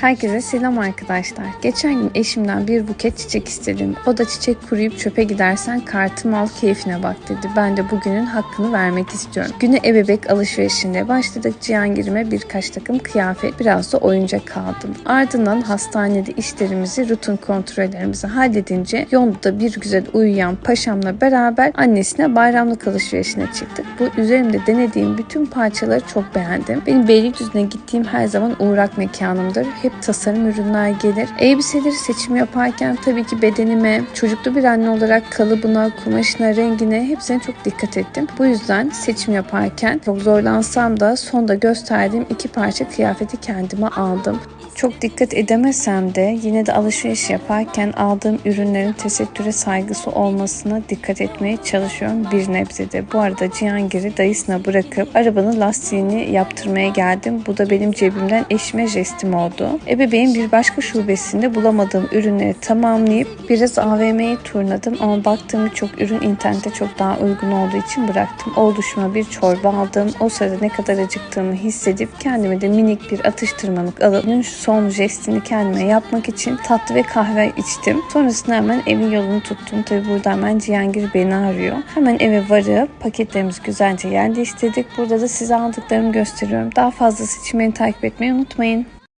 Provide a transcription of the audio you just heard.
Herkese selam arkadaşlar. Geçen gün eşimden bir buket çiçek istedim. O da çiçek kuruyup çöpe gidersen kartımı al keyfine bak dedi. Ben de bugünün hakkını vermek istiyorum. Güne ebebek alışverişinde başladık Cihangir'ime birkaç takım kıyafet, biraz da oyuncak aldım. Ardından hastanede işlerimizi, rutin kontrollerimizi halledince yolda bir güzel uyuyan paşamla beraber annesine bayramlık alışverişine çıktık. Bu üzerimde denediğim bütün parçaları çok beğendim. Benim Beylikdüzü'ne gittiğim her zaman uğrak mekanımdır. Hep tasarım ürünler gelir. Elbiseleri seçim yaparken tabii ki bedenime, çocuklu bir anne olarak kalıbına, kumaşına, rengine hepsine çok dikkat ettim. Bu yüzden seçim yaparken çok zorlansam da sonda gösterdiğim iki parça kıyafeti kendime aldım. Çok dikkat edemesem de yine de alışveriş yaparken aldığım ürünlerin tesettüre saygısı olmasına dikkat etmeye çalışıyorum bir nebzede. Bu arada Cihangir'i dayısına bırakıp arabanın lastiğini yaptırmaya geldim. Bu da benim cebimden eşime jestim oldu. Ebeveyn bir başka şubesinde bulamadığım ürünleri tamamlayıp biraz AVM'yi turladım ama baktığım birçok ürün internette çok daha uygun olduğu için bıraktım. Oğluşuma bir çorba aldım. O sırada ne kadar acıktığımı hissedip kendime de minik bir atıştırmalık alıp son jestini kendime yapmak için tatlı ve kahve içtim. Sonrasında hemen evin yolunu tuttum. Tabi burada hemen Cihangir beni arıyor. Hemen eve varıp paketlerimizi güzelce yerleştirdik. Burada da size aldıklarımı gösteriyorum. Daha fazlası için beni takip etmeyi unutmayın.